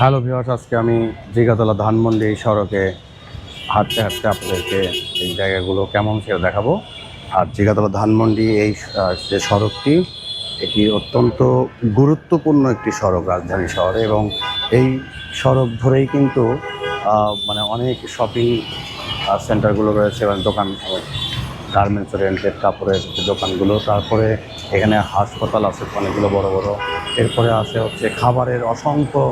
Hello viewers আজকে আমি জিগাতলা ধানমন্ডি সড়কে হাঁটতে হাঁটতে আপনাদেরকে এই জায়গাগুলো কেমন সেটা দেখাবো। আর জিগাতলা ধানমন্ডি এই যে সড়কটি, এটি অত্যন্ত গুরুত্বপূর্ণ একটি সড়ক রাজধানী শহরে এবং এই সড়ক ধরেই কিন্তু মানে অনেক শপিং সেন্টারগুলো রয়েছে এবং দোকান গার্মেন্টস রেন্টের কাপড়ের দোকানগুলো, তারপরে এখানে হাসপাতাল আছে অনেকগুলো বড় বড়। এরপরে আছে হচ্ছে খাবারের অসংখ্য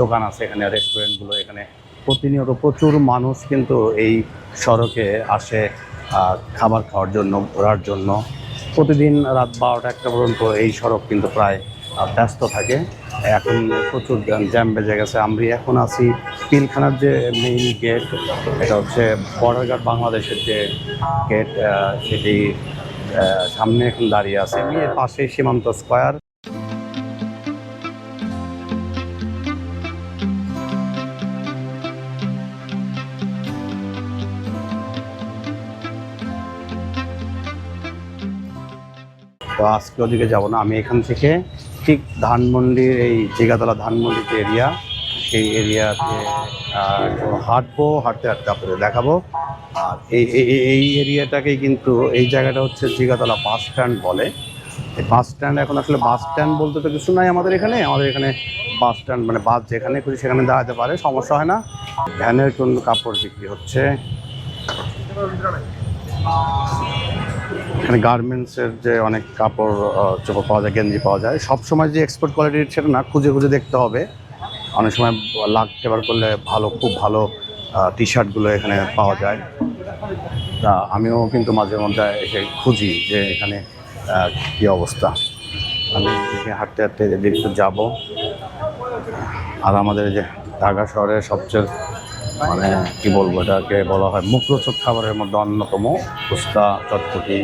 দোকান আছে এখানে রেস্টুরেন্টগুলো এখানে। প্রতিনিয়ত প্রচুর মানুষ কিন্তু এই সড়কে আসে খাবার খাওয়ার জন্য, ঘোরার জন্য। প্রতিদিন রাত বারোটা একটা পর্যন্ত এই সড়ক কিন্তু প্রায় ব্যস্ত থাকে। এখন প্রচুর জ্যাম বেজে গেছে। আমি এখন আছি পিলখানার যে মেইন গেট এটা হচ্ছে বর্ডার গার্ড বাংলাদেশের যে গেট সেটি সামনে এখন দাঁড়িয়ে আছে। পাশে সীমান্ত স্কোয়ার তো আজকে ওদিকে যাব না। আমি এখান থেকে ঠিক ধানমন্ডির এই জিগাতলা ধানমন্ডি যে এরিয়া সেই এরিয়াতে হাঁটবো, হাঁটতে হাঁটতে আপনাদের দেখাবো। আর এই, এই- এরিয়াটাকেই কিন্তু এই জায়গাটা হচ্ছে জিগাতলা বাস স্ট্যান্ড বলে। এই বাস স্ট্যান্ড এখন আসলে বাস স্ট্যান্ড বলতে তো কিছু নাই আমাদের এখানে। আমাদের এখানে বাস স্ট্যান্ড মানে বাস যেখানে খুশি সেখানে দাঁড়াতে পারে, সমস্যা হয় না। ভ্যানের কোন কাপড় বিক্রি হচ্ছে। এখানে গার্মেন্টসের যে অনেক কাপড় চোপড় পাওয়া যায়, গেঞ্জি পাওয়া যায় সব সময় যে এক্সপোর্ট কোয়ালিটির সেটা না, খুঁজে খুঁজে দেখতে হবে। অনেক সময় লাখ এবার করলে ভালো, খুব ভালো টি শার্টগুলো এখানে পাওয়া যায়। তা আমিও কিন্তু মাঝে মধ্যে এসে খুঁজি যে এখানে কী অবস্থা। আমি হাঁটতে হাঁটতে যাব। আর আমাদের যে ঢাকা শহরের সবচেয়ে মানে কি বলব এটাকে বলা হয় মুখরোচক খাবারের মধ্যে অন্যতম ফুচকা, চটপটি।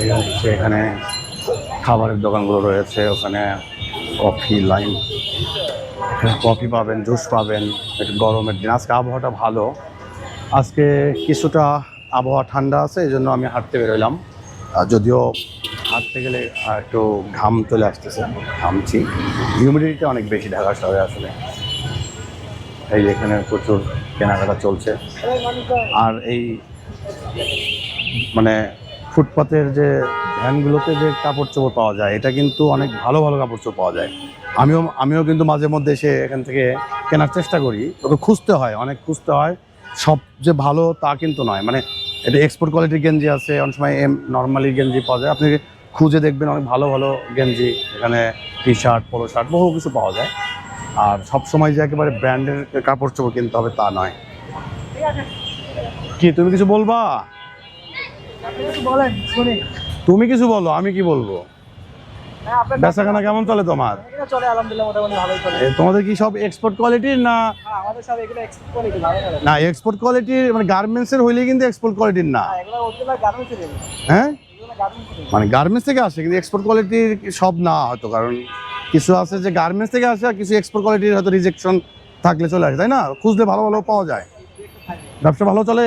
এই হচ্ছে এখানে খাবারের দোকানগুলো রয়েছে, ওখানে কফি লাইন। কফি পাবেন, জুস পাবেন, একটু গরমের দিন। আজকে আবহাওয়াটা ভালো। আজকে কিছুটা আবহাওয়া ঠান্ডা আছে, এই জন্য আমি হাঁটতে বেরোলাম যদিও হাঁটতে গেলে একটু ঘাম চলে আসতেছে, ঘামছি। হিউমিডিটিটা অনেক বেশি ঢাকা শহরে আসলে। এই এখানে প্রচুর কেনাকাটা চলছে। আর এই মানে ফুটপাতের যে ভ্যানগুলোতে যে কাপড় চোপড় পাওয়া যায়, এটা কিন্তু অনেক ভালো ভালো কাপড় চোপড় পাওয়া যায়। আমিও আমিও কিন্তু মাঝে মধ্যে এসে এখান থেকে কেনার চেষ্টা করি। তবে খুঁজতে হয়, অনেক খুঁজতে হয়। সব যে ভালো তা কিন্তু নয়। মানে এটা এক্সপোর্ট কোয়ালিটির গেঞ্জি আছে, অনেক সময় এম নর্মালি গেঞ্জি পাওয়া যায়। আপনি খুঁজে দেখবেন অনেক ভালো ভালো গেঞ্জি, এখানে টি শার্ট পোলো শার্ট বহু কিছু পাওয়া যায়। আর সব সময় যে একেবারে ব্র্যান্ডের কাপড় চোপড় কিনতে হবে তা নয়। কি, তুমি কিছু বলবা? তুমি কিছু বলো, আমি কি বলব? বেচাকেনা কেমন চলে তোমার? তোমাদের কি সব এক্সপোর্ট কোয়ালিটির না না এক্সপোর্ট কোয়ালিটির মানে গার্মেন্টসের হইলে কিন্তু এক্সপোর্ট কোয়ালিটির না। হ্যাঁ? গার্মেন্টস এর গার্মেন্টস এর মানে গার্মেন্টস থেকে আসে, কিন্তু এক্সপোর্ট কোয়ালিটির সব না হয়তো, কারণ কিছু আছে যে গার্মেন্টস থেকে আসে আর কিছু এক্সপোর্ট কোয়ালিটির হয়তো রিজেকশন থাকলে চলে আসে তাই না? খুঁজলে ভালো ভালো পাওয়া যায়। ব্যবসা ভালো চলে?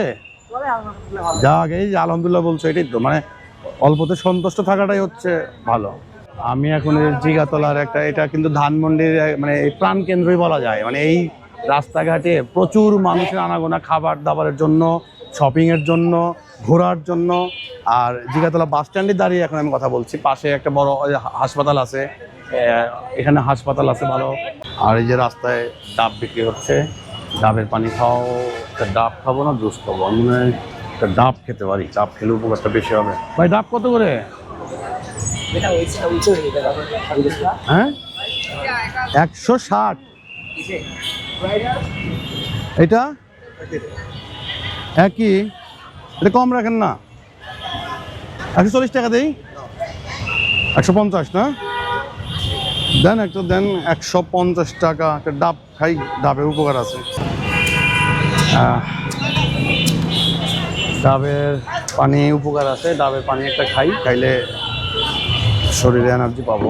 যাক এই যে আলহামদুলিল্লাহ বলছো এটাই তো মানে অল্পতে সন্তুষ্ট থাকাটাই হচ্ছে ভালো। আমি এখন এই জিগাতলার একটা এটা কিন্তু ধানমন্ডির মানে এই প্রাণ কেন্দ্রই বলা যায়। মানে এই রাস্তাঘাটে প্রচুর মানুষের আনাগোনা খাবার দাবারের জন্য শপিংয়ের জন্য ঘোরার জন্য। আর জিগাতলা বাস স্ট্যান্ডে দাঁড়িয়ে এখন আমি কথা বলছি। পাশে একটা বড় হাসপাতাল আছে। এখানে হাসপাতাল আছে ভালো। আর এই যে রাস্তায় ডাব বিক্রি হচ্ছে ডাবের পানি খাও একটা ডাব খাব না জুস খাব। আমি মনে হয় একটা ডাব খেতে পারি ডাব খেলে উপকারটা বেশি হবে। ভাই ডাব কত করে? হয়ে হ্যাঁ? একশো ষাট। এটা? একই? এটা কম রাখেন না। একশো চল্লিশ টাকা দেই? একশো পঞ্চাশ না? দেন একটা, দেন একশো পঞ্চাশ টাকা একটা ডাব খাই, ডাবের উপকার আছে। ডাবের পানি উপকার আছে, ডাবের পানি একটা খাই, খাইলে শরীরে এনার্জি পাবো।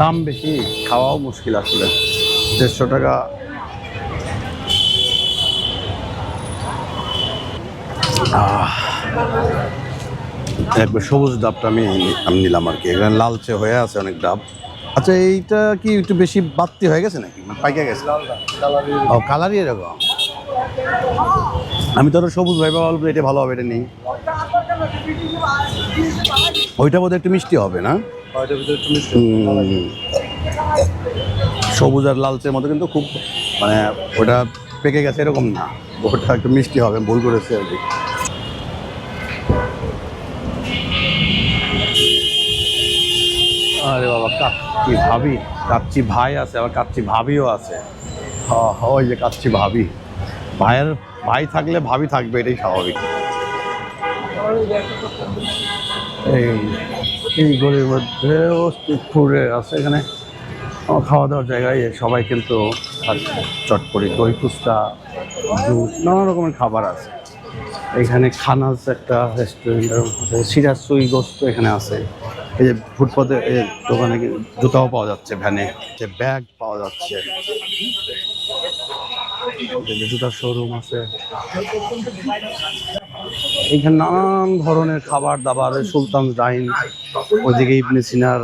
দাম বেশি, খাওয়াও মুশকিল আসলে। দেড়শো টাকা। একবার সবুজ ডাবটা আমি আমি নিলাম আর কি। এখানে লালচে হয়ে আছে অনেক ডাব। আচ্ছা এইটা কি একটু বেশি বাড়তি হয়ে গেছে নাকি? পাইকে গেছে? ও কালারই এরকম। আমি তো সবুজ ভাই বাবা এটা ভালো হবে এটা নেই। ওইটা বোধহয় একটু মিষ্টি হবে না? সবুজ আর লালচের মতো কিন্তু খুব মানে ওটা পেকে গেছে এরকম না। ওটা একটু মিষ্টি হবে ভুল করেছে আর কি। আরে বাবা কাচ্চি ভাবি কাচ্চি ভাই আছে আবার কাচ্চি ভাবিও আছে। হ- হ, ওই যে কাচ্চি ভাবি। ভাইয়ের ভাই থাকলে ভাবি থাকবে এটাই স্বাভাবিক। এই এই গলির মধ্যেও স্ট্রিট আছে এখানে। খাওয়া দাওয়ার জায়গায় সবাই কিন্তু খাচ্ছে চটপটি দই ফুচকা জুস নানা রকমের খাবার আছে। এখানে খানাস একটা রেস্টুরেন্ট সিরাজ সুই গোস্ত এখানে আছে। এই যে ফুটপাতে দোকানে জুতাও পাওয়া যাচ্ছে, ভ্যানে, যে ব্যাগ পাওয়া যাচ্ছে। জুতার শোরুম আছে। এইখানে নানান ধরনের খাবার দাবার সুলতান ডাইন ওইদিকে ইবনে সিনার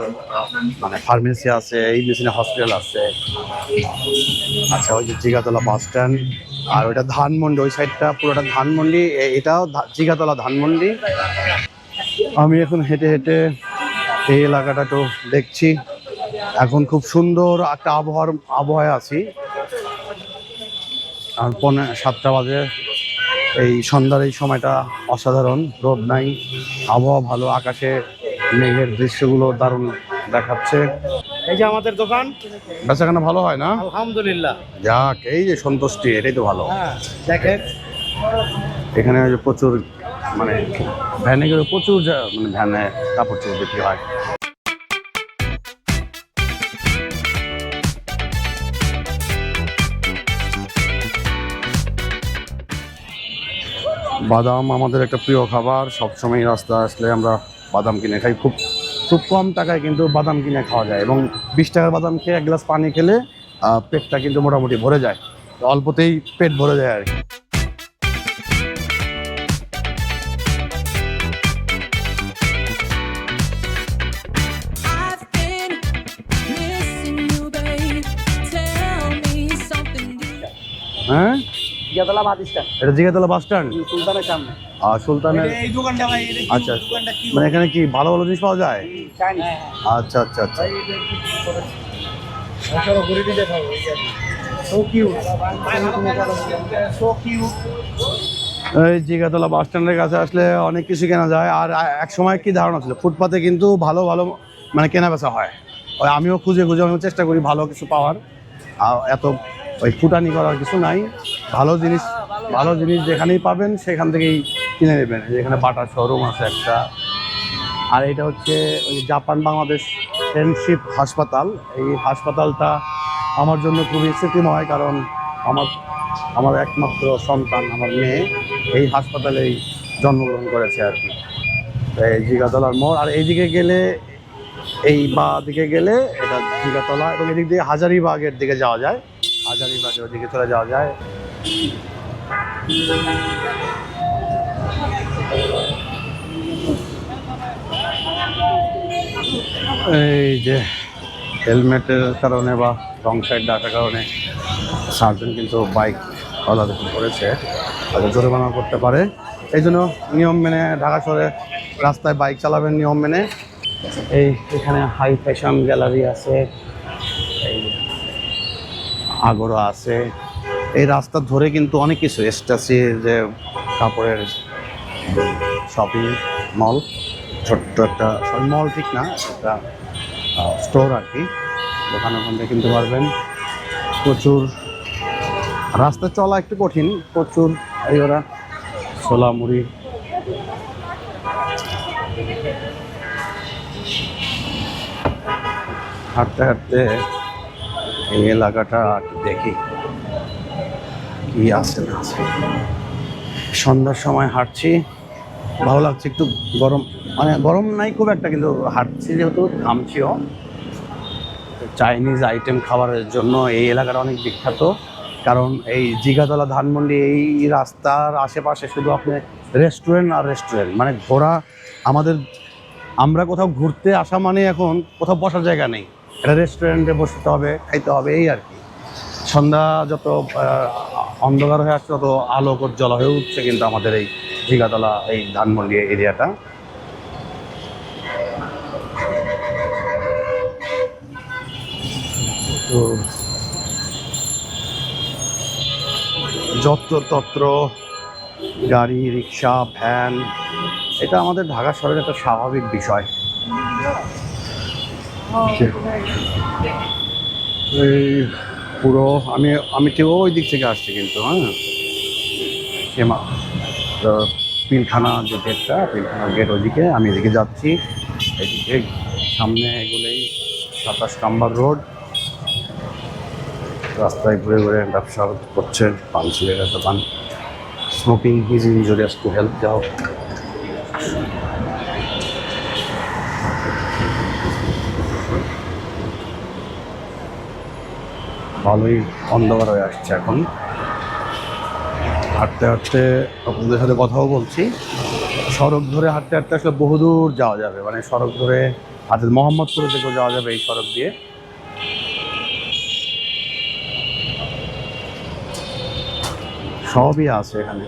মানে ফার্মেসি আছে, ইবনে সিনা হসপিটাল আছে। আচ্ছা ওই যে জিগাতলা বাস স্ট্যান্ড, আর ওইটা ধানমন্ডি, ওই সাইডটা পুরোটা ধানমন্ডি এটাও জিগাতলা ধানমন্ডি। আমি এখন হেঁটে হেঁটে এই এলাকাটা তো দেখছি। এখন খুব সুন্দর একটা আবহাওয়ার আবহাওয়ায় আছি। আর পনে সাতটা বাজে। এই সন্ধ্যার এই সময়টা অসাধারণ রোদ নাই আবহাওয়া ভালো আকাশে মেঘের দৃশ্যগুলো দারুণ দেখাচ্ছে। এই যে আমাদের দোকান। বেচাকেনা ভালো হয় না? আলহামদুলিল্লাহ। যাক এই যে সন্তুষ্টি এটাই তো ভালো। হ্যাঁ দেখেন। এখানে প্রচুর মানে ভ্যানে করে প্রচুর মানে ভ্যানে কাপড় চোপড় বিক্রি হয়। বাদাম আমাদের একটা প্রিয় খাবার সবসময় রাস্তা আসলে আমরা বাদাম কিনে খাই। খুব খুব কম টাকায় কিন্তু বাদাম কিনে খাওয়া যায় এবং বিশ টাকার বাদাম খেয়ে এক গ্লাস পানি খেলে পেটটা কিন্তু মোটামুটি ভরে যায়। অল্পতেই পেট ভরে যায় আর কি। হ্যাঁ? এটা জিগাতলা বাস স্ট্যান্ড? সুলতানের সামনে। আর সুলতানের এই দোকানটা ভাই এটা আচ্ছা। মানে এখানে কি ভালো ভালো জিনিস পাওয়া যায়? চাইনিজ আচ্ছা আচ্ছা আচ্ছা। এই জিগাতলা বাস স্ট্যান্ডের কাছে আসলে অনেক কিছু কেনা যায়। আর এক সময় কি ধারণা ছিল? ফুটপাতে কিন্তু ভালো ভালো মানে কেনা বেচা হয়। ওই আমিও খুঁজে খুঁজে আমি চেষ্টা করি ভালো কিছু পাওয়ার। আর এত ওই ফুটানি করার কিছু নাই। ভালো জিনিস ভালো জিনিস যেখানেই পাবেন, সেখান থেকেই কিনে নেবেন। যেখানে বাটার শোরুম আছে একটা। আর এটা হচ্ছে ওই জাপান বাংলাদেশ ফ্রেন্ডশিপ হাসপাতাল। এই হাসপাতালটা আমার জন্য খুবই স্মৃতিময় কারণ আমার আমার একমাত্র সন্তান, আমার মেয়ে এই হাসপাতালেই জন্মগ্রহণ করেছে আর কি। এই জিগাতলার মোড়। আর এইদিকে গেলে, এই বা দিকে গেলে এটা জিগাতলা এবং এদিক দিয়ে হাজারিবাগের দিকে যাওয়া যায়। হাজারিবাগের ওদিকে চলে যাওয়া যায়। এই যে হেলমেটের কারণে বা রং সাইড ডাকার কারণে সার্জন কিন্তু বাইক দেখুন করেছে তাদের জরিমানা করতে পারে। এই জন্য নিয়ম মেনে ঢাকা শহরে রাস্তায় বাইক চালাবেন নিয়ম মেনে। এই এখানে হাই ফ্যাশন গ্যালারি আছে। আগরো আছে। এই রাস্তা ধরে কিন্তু অনেক কিছু এস্টাসি যে কাপড়ের শপিং মল, ছোট্ট একটা মল ঠিক না, একটা স্টোর আর কি। দোকান ওখান কিনতে পারবেন। প্রচুর রাস্তা চলা একটু কঠিন, প্রচুর এই ওরা ছোলা মুড়ি। হাঁটতে হাঁটতে এই এলাকাটা দেখি। কি আছে, না আছে। সন্ধ্যার সময় হাঁটছি। ভালো লাগছে একটু গরম। মানে গরম নাই খুব একটা, কিন্তু হাঁটছি যেহেতু, ঘামছিও। চাইনিজ আইটেম খাবারের জন্য এই এলাকাটা অনেক বিখ্যাত। কারণ এই জিগাতলা ধানমন্ডি, এই রাস্তার আশেপাশে শুধু আপনি রেস্টুরেন্ট আর রেস্টুরেন্ট মানে ঘোরা আমাদের, আমরা কোথাও ঘুরতে আসা মানে এখন কোথাও বসার জায়গা নেই। একটা রেস্টুরেন্টে বসতে হবে, খাইতে হবে, এই আর কি। সন্ধ্যা যত অন্ধকার হয়ে আসছে, তত আলোক উজ্জ্বল হয়ে উঠছে কিন্তু আমাদের এই জিগাতলা এই ধানমন্ডি এরিয়াটা। তো যত্রতত্র গাড়ি, রিক্সা, ভ্যান, এটা আমাদের ঢাকা শহরের একটা স্বাভাবিক বিষয়। এই পুরো, আমি আমি ঠিক ওই দিক থেকে আসছি কিন্তু হ্যাঁ। সীমা তো পিলখানা যে গেটটা পিলখানার গেট ওইদিকে, আমি এদিকে যাচ্ছি। এদিকে সামনে এগুলোই সাতাশ নাম্বার রোড। রাস্তায় ঘুরে ঘুরে ব্যবসা করছে, পান সিগারেট দোকান smoking is injurious to health যাও। ভালোই অন্ধকার হয়ে আসছে এখন। হাঁটতে হাঁটতে আপনাদের সাথে কথাও বলছি। সড়ক ধরে হাঁটতে হাঁটতে আসলে বহুদূর যাওয়া যাবে। মানে সড়ক ধরে হাতে মোহাম্মদপুর থেকেও যাওয়া যাবে এই সড়ক দিয়ে। সবই আছে এখানে।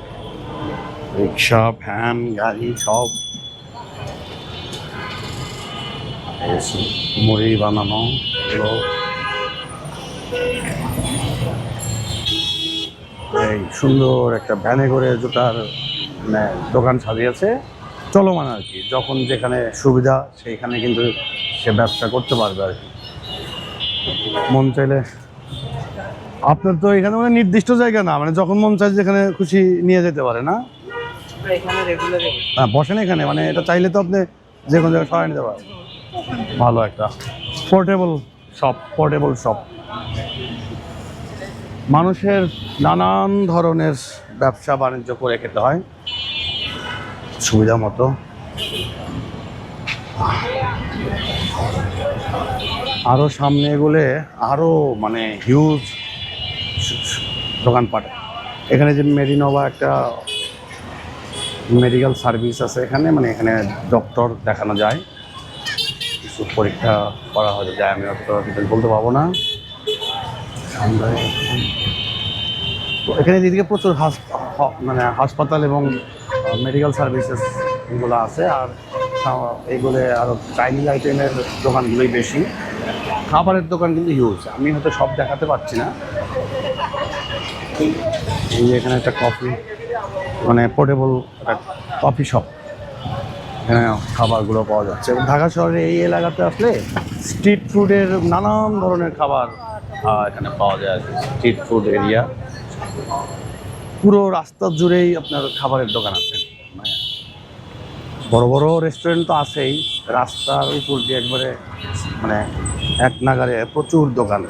রিক্সা, ভ্যান, গাড়ি সব। মুড়ি বানানো, এগুলো এই সুন্দর একটা ভ্যানে করে জুতার মানে দোকান সাজিয়েছে। চলমান আর কি। যখন যেখানে সুবিধা সেইখানে কিন্তু সে ব্যবসা করতে পারবে আর কি। মন চাইলে আপনার তো এখানে মানে নির্দিষ্ট জায়গা না। মানে যখন মন চায় যেখানে খুশি নিয়ে যেতে পারে না? রেগুলার হ্যাঁ বসেন এখানে। মানে এটা চাইলে তো আপনি যে কোনো জায়গায় সরাই নিতে পারেন। ভালো একটা পোর্টেবল শপ পোর্টেবল শপ মানুষের নানান ধরনের ব্যবসা বাণিজ্য করে খেতে হয়। সুবিধা মতো। আরও সামনে এগুলে আরও মানে হিউজ দোকানপাট। এখানে যে মেরিনোভা একটা মেডিকেল সার্ভিস আছে এখানে মানে এখানে ডক্টর দেখানো যায়। কিছু পরীক্ষা করা হয়তো যায়, আমি অত ডিটেল বলতে পারব না। তো এখানে দিদিকে প্রচুর হাস মানে হাসপাতাল এবং মেডিকেল সার্ভিসেস এগুলো আছে, আর এইগুলো আরও চাইনিজ আইটেমের দোকানগুলোই বেশি। খাবারের দোকান কিন্তু হিউজ আমি হয়তো সব দেখাতে পারছি না। এই এখানে একটা কফি মানে পোর্টেবল একটা কফি শপ এখানে খাবারগুলো পাওয়া যাচ্ছে। ঢাকা শহরে এই এলাকাতে আসলে স্ট্রিট ফুডের নানান ধরনের খাবার এখানে পাওয়া যায় স্ট্রিট ফুড এরিয়া পুরো রাস্তা জুড়েই আপনার খাবারের দোকান আছে। মানে বড় বড় রেস্টুরেন্ট তো আছেই রাস্তার উপর দিয়ে একবারে মানে এক নাগারে প্রচুর দোকান।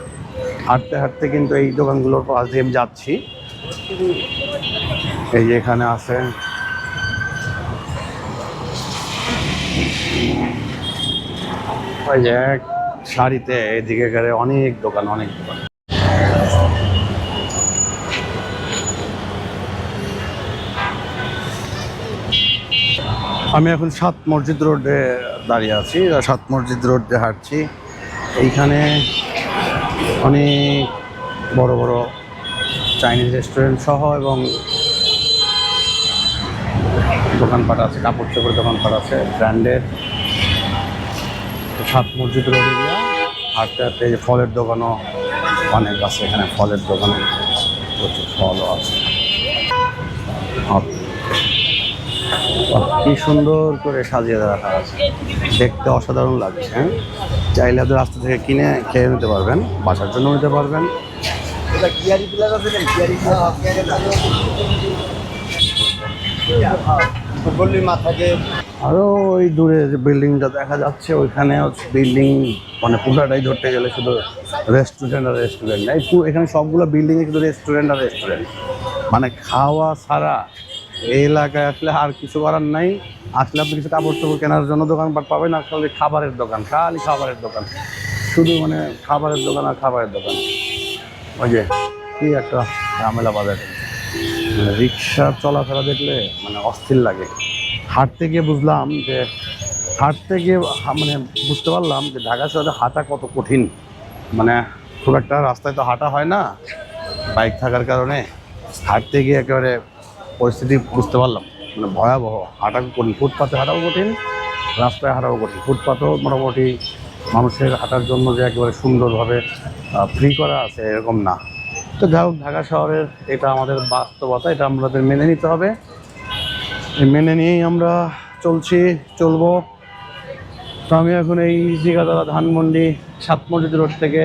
হাঁটতে হাঁটতে কিন্তু এই দোকানগুলোর পাশ দিয়ে আমি যাচ্ছি। এই যে এখানে আছে। ওই যে শাড়িতে এদিকে গেলে অনেক দোকান অনেক দোকান। আমি এখন সাত মসজিদ রোডে দাঁড়িয়ে আছি, সাত মসজিদ রোড হাঁটছি। এইখানে অনেক বড় বড় চাইনিজ রেস্টুরেন্ট সহ এবং দোকানপাট আছে, কাপড় চোপড়ের দোকানপাট আছে, ব্র্যান্ডের। সাত মসজিদ রোড এরিয়া। হাঁটতে হাঁটতে এই যে ফলের দোকানও অনেক আছে এখানে ফলের দোকানে প্রচুর ফলও আছে। আর- কি সুন্দর করে সাজিয়ে রাখা আছে। দেখতে অসাধারণ লাগছে হ্যাঁ? চাইলে আপনি রাস্তা থেকে কিনে খেয়ে নিতে পারবেন বাসার জন্য নিতে পারবেন। মাথাকে আরও ওই দূরে যে বিল্ডিংটা দেখা যাচ্ছে, ওইখানে বিল্ডিং মানে পুরাটাই ধরতে গেলে শুধু রেস্টুরেন্ট আর রেস্টুরেন্ট এই এখানে সবগুলো বিল্ডিংয়ে শুধু রেস্টুরেন্ট আর রেস্টুরেন্ট মানে খাওয়া ছাড়া এই এলাকায় আসলে আর কিছু করার নাই। আসলে আপনি কিছু কাপড় চোপড় কেনার জন্য দোকানপাট পাবেন আসলে খাবারের দোকান, খালি খাবারের দোকান। শুধু মানে খাবারের দোকান আর খাবারের দোকান। ওই যে, কি একটা ঝামেলা বাজার। রিক্সা চলাফেরা দেখলে মানে অস্থির লাগে। হাঁটতে গিয়ে বুঝলাম যে হাঁটতে গিয়ে মানে বুঝতে পারলাম যে ঢাকা শহরে হাঁটা কত কঠিন। মানে খুব একটা রাস্তায় তো হাঁটা হয় না, বাইক থাকার কারণে। হাঁটতে গিয়ে একেবারে পরিস্থিতি বুঝতে পারলাম। মানে ভয়াবহ হাঁটা কঠিন, ফুটপাতে হাঁটাও কঠিন, রাস্তায় হাঁটাও কঠিন। ফুটপাতও মোটামুটি মানুষের হাঁটার জন্য যে একেবারে সুন্দরভাবে ফ্রি করা আছে এরকম না। তো যাই হোক, ঢাকা শহরের এটা আমাদের বাস্তবতা, এটা আমাদের মেনে নিতে হবে। মেনে নিয়েই আমরা চলছি, চলব। তো আমি এখন এই জিগাতলা ধানমন্ডি সাত মসজিদ রোড থেকে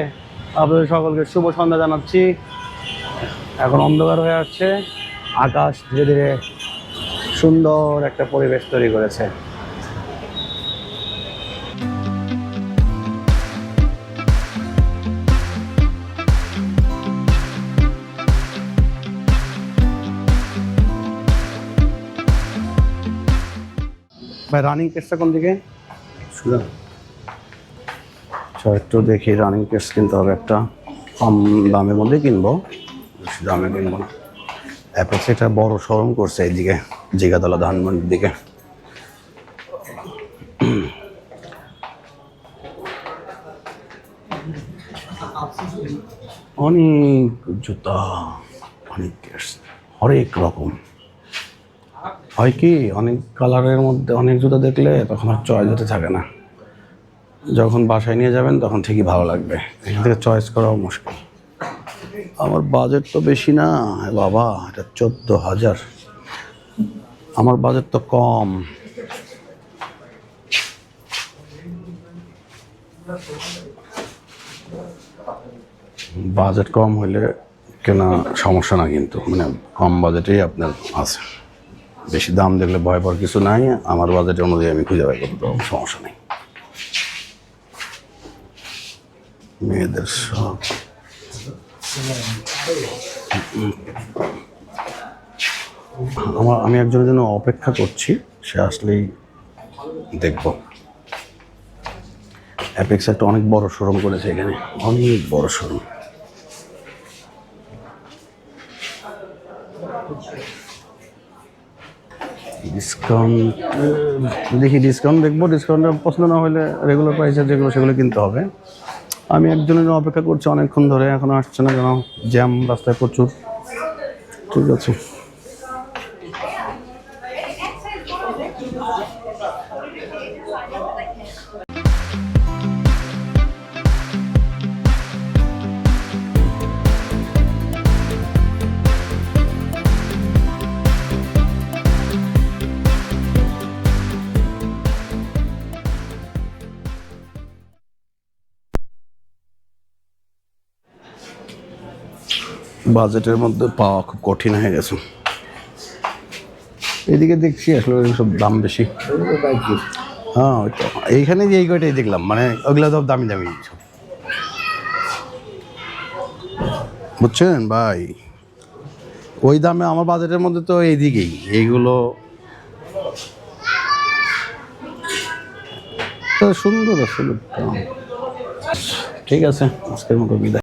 আপনাদের সকলকে শুভ সন্ধ্যা জানাচ্ছি। এখন অন্ধকার হয়ে আসছে, আকাশ ধীরে ধীরে সুন্দর একটা পরিবেশ তৈরি করেছে। ভাই রানিং কেসটা কোন দিকে? আচ্ছা একটু দেখি রানিং কেস কিনতে হবে একটা। কম দামের মধ্যে কিনবো? বেশি দামে কিনবো না। অ্যাপেক্স একটা বড় শোরুম করছে এইদিকে, জিগাতলা ধানমন্ডির দিকে। অনেক জুতা, অনেক কেস হরেক রকম। হয় কি, অনেক কালারের মধ্যে, অনেক জুতো দেখলে তখন আর চয়েস হতে থাকে না। যখন বাসায় নিয়ে যাবেন, তখন ঠিকই ভালো লাগবে। এখান থেকে চয়েস করাও মুশকিল। আমার বাজেট তো বেশি না বাবা, এটা চোদ্দ হাজার। আমার বাজেট তো কম। বাজেট কম হইলে কেনা সমস্যা না কিন্তু মানে কম বাজেটেই আপনার আছে। বেশি দাম দেখলে ভয় পাওয়ার কিছু নাই আমার বাজেট অনুযায়ী আমি খুঁজে বের করতে সমস্যা নেই। মেয়েদের সব। আমার আমি একজনের জন্য অপেক্ষা করছি সে আসলেই দেখব। অ্যাপেক্স একটা অনেক বড় শোরুম করেছে এখানে অনেক বড় শোরুম ডিসকাউন্ট দেখি ডিসকাউন্ট দেখব ডিসকাউন্ট পছন্দ না হলে রেগুলার প্রাইসের যেগুলো, সেগুলো কিনতে হবে। আমি একজনের অপেক্ষা করছি অনেকক্ষণ ধরে, এখন আসছে না, যেন জ্যাম রাস্তায় প্রচুর। ঠিক আছে। বাজেটের মধ্যে পাওয়া খুব কঠিন হয়ে গেছে। এদিকে দেখছি আসলে সব দাম বেশি। হ্যাঁ তো। এইখানে যে এই কয়টাই দেখলাম মানে ওগুলো সব দামি দামি বুঝছেন ভাই? ওই দামে আমার বাজেটের মধ্যে তো এইদিকেই, এইগুলো সুন্দর লোকটা। ঠিক আছে, আজকের মতো বিদায়।